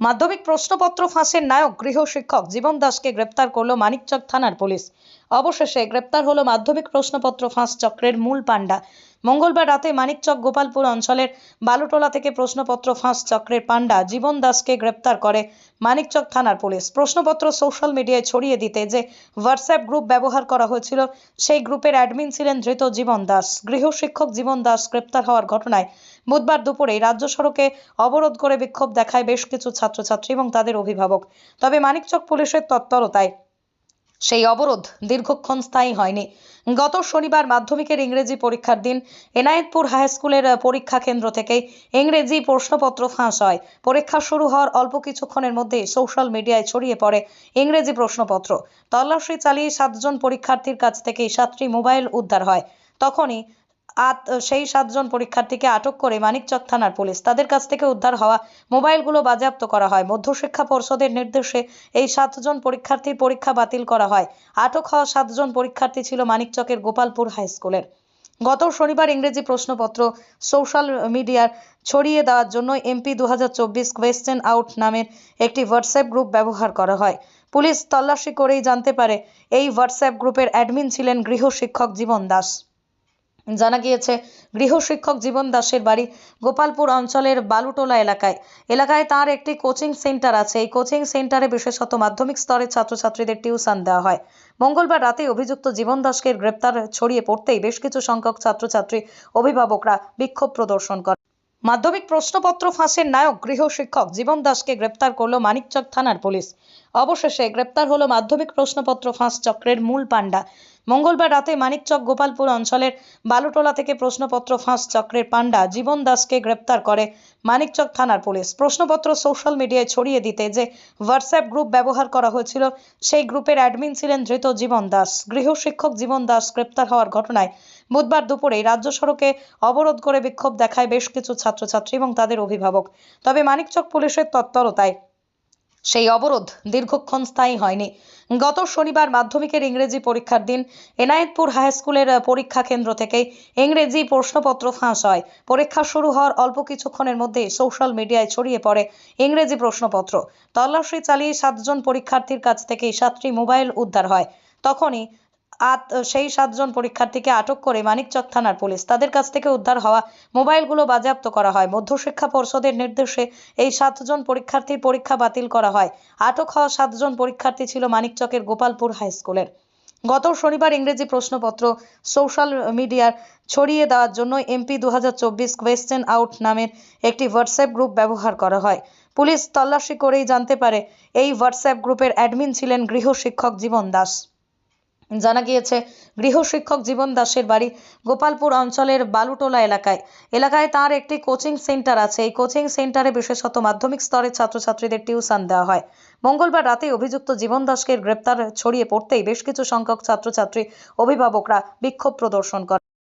মাধ্যমিক প্রশ্নপত্র ফাঁসের নায়ক গৃহশিক্ষক জীবন দাসকে গ্রেপ্তার করল মানিকচক থানার পুলিশ। অবশেষে গ্রেপ্তার হলো মাধ্যমিক প্রশ্নপত্র ফাঁস চক্রের মূল পাণ্ডা। মঙ্গলবার রাতে মানিকচক গোপালপুর অঞ্চলের বালুটোলা থেকে প্রশ্নপত্র ফাঁস চক্রের পাণ্ডা জীবন দাসকে গ্রেপ্তার করে মানিকচক থানার পুলিশ। প্রশ্নপত্র সোশ্যাল মিডিয়ায় ছড়িয়ে দিতে যে হোয়াটসঅ্যাপ গ্রুপ ব্যবহার করা হয়েছিল, সেই গ্রুপের অ্যাডমিন ছিলেন ধৃত জীবন দাস। গৃহশিক্ষক জীবন দাস গ্রেপ্তার হওয়ার ঘটনায় বুধবার দুপুরে রাজ্য সড়কে অবরোধ করে বিক্ষোভ দেখায় বেশ কিছু ছাত্রছাত্রী এবং তাদের অভিভাবক। তবে মানিকচক পুলিশের তৎপরতায় সেই অবরোধ দীর্ঘক্ষণ স্থায়ী হয়নি। গত শনিবার মাধ্যমিকের ইংরেজি পরীক্ষার দিন এনায়েতপুর হাই স্কুলের পরীক্ষা কেন্দ্র থেকে ইংরেজি প্রশ্নপত্র ফাঁস হয়। পরীক্ষা শুরু হওয়ার অল্প কিছুক্ষণের মধ্যে সোশ্যাল মিডিয়ায় ছড়িয়ে পড়ে ইংরেজি প্রশ্নপত্র। তল্লাশি চালিয়ে সাতজন পরীক্ষার্থীর কাছ থেকে সাতটি মোবাইল উদ্ধার হয়। তখনই আত সেই সাতজন পরীক্ষার্থীকে আটক করে মানিকচক থানার পুলিশ। তাদের কাছ থেকে উদ্ধার হওয়া মোবাইলগুলো বাজেয়াপ্ত করা হয়। মধ্যশিক্ষা পর্ষদের নির্দেশে এই সাতজন পরীক্ষার্থীর পরীক্ষা বাতিল করা হয়। আটক হওয়া সাতজন পরীক্ষার্থী ছিল মানিকচকের গোপালপুর হাই স্কুলের। গত শনিবার ইংরেজি প্রশ্নপত্র, সোশ্যাল মিডিয়ার ছড়িয়ে দেওয়ার জন্য এমপি দু হাজার চব্বিশ কোয়েশ্চেন আউট নামের একটি হোয়াটসঅ্যাপ গ্রুপ ব্যবহার করা হয়। পুলিশ তল্লাশি করেই জানতে পারে, এই হোয়াটসঅ্যাপ গ্রুপের অ্যাডমিন ছিলেন গৃহশিক্ষক জীবন দাস। জানা গিয়েছে, গৃহশিক্ষক জীবন দাসের বাড়ি গোপালপুর অঞ্চলের বালুটোলা এলাকায়। এলাকায় তার একটি কোচিং সেন্টার আছে। এই কোচিং সেন্টারে বিশেষত মাধ্যমিক স্তরের ছাত্রছাত্রীদের টিউশন দেওয়া হয়। মঙ্গলবার রাতে অভিযুক্ত জীবন দাসকে গ্রেপ্তার ছড়িয়ে পড়তেই বেশ কিছু সংখ্যক ছাত্রছাত্রী, অভিভাবকরা বিক্ষোভ প্রদর্শন করে মাধ্যমিক প্রশ্নপত্র ফাঁসের নায়ক গৃহশিক্ষক জীবন দাসকে গ্রেপ্তার করল মানিকচক থানার পুলিশ। অবশেষে গ্রেপ্তার হলো মাধ্যমিক প্রশ্নপত্র ফাঁস চক্রের মূল পাণ্ডা। মঙ্গলবার রাতে মানিকচক গোপালপুর অঞ্চলের বালুটোলা থেকে প্রশ্নপত্র ফাঁস চক্রের পাণ্ডা জীবন দাসকে গ্রেপ্তার করে মানিকচক থানার পুলিশ। প্রশ্নপত্র সোশ্যাল মিডিয়ায় ছড়িয়ে দিতে যে হোয়াটসঅ্যাপ গ্রুপ ব্যবহার করা হয়েছিল, সেই গ্রুপের অ্যাডমিন ছিলেন ধৃত জীবন দাস। গৃহশিক্ষক জীবন দাস গ্রেপ্তার হওয়ার ঘটনায় বুধবার দুপুরে রাজ্য সড়কে অবরোধ করে বিক্ষোভ দেখায় বেশ কিছু ছাত্রছাত্রী এবং তাদের অভিভাবক। তবে মানিকচক পুলিশের তৎপরতায় সেই অবরোধ দীর্ঘক্ষণ স্থায়ী হয়নি। গত শনিবার মাধ্যমিকের ইংরেজি পরীক্ষার দিন এনায়েতপুর হাই স্কুলের পরীক্ষা কেন্দ্র থেকে ইংরেজি প্রশ্নপত্র ফাঁস হয়। পরীক্ষা শুরু হওয়ার অল্প কিছুক্ষণের মধ্যে সোশ্যাল মিডিয়ায় ছড়িয়ে পড়ে ইংরেজি প্রশ্নপত্র। তল্লাশি চালিয়ে সাতজন পরীক্ষার্থীর কাছ থেকে সাতটি মোবাইল উদ্ধার হয়। তখনই আত, সেই সাতজন পরীক্ষার্থীকে আটক করে মানিকচক থানার পুলিশ। তাদের কাছ থেকে উদ্ধার হওয়া মোবাইলগুলো বাজেয়াপ্ত করা হয়। মধ্যশিক্ষা পর্ষদের নির্দেশে এই সাতজন পরীক্ষার্থীর পরীক্ষা বাতিল করা হয়। আটক হওয়া সাতজন পরীক্ষার্থী ছিল মানিকচকের গোপালপুর হাই স্কুলের। গত শনিবার ইংরেজি প্রশ্নপত্র, সোশ্যাল মিডিয়ার ছড়িয়ে দেওয়ার জন্য এমপি দু হাজার চব্বিশ কোয়েশ্চেন আউট নামের একটি হোয়াটসঅ্যাপ গ্রুপ ব্যবহার করা হয়। পুলিশ তল্লাশি করেই জানতে পারে, এই হোয়াটসঅ্যাপ গ্রুপের অ্যাডমিন ছিলেন গৃহশিক্ষক জীবন দাস। জানা গিয়েছে, গৃহশিক্ষক জীবন দাসের বাড়ি গোপালপুর অঞ্চলের বালুটোলা এলাকায়। এলাকায় তার একটি কোচিং সেন্টার আছে। এই কোচিং সেন্টারে বিশেষত মাধ্যমিক স্তরের ছাত্রছাত্রীদের টিউশন দেওয়া হয়। মঙ্গলবার রাতে অভিযুক্ত জীবন দাসকে গ্রেপ্তার ছড়িয়ে পড়তেই বেশ কিছু সংখ্যক ছাত্রছাত্রী অভিভাবকরা বিক্ষোভ প্রদর্শন করে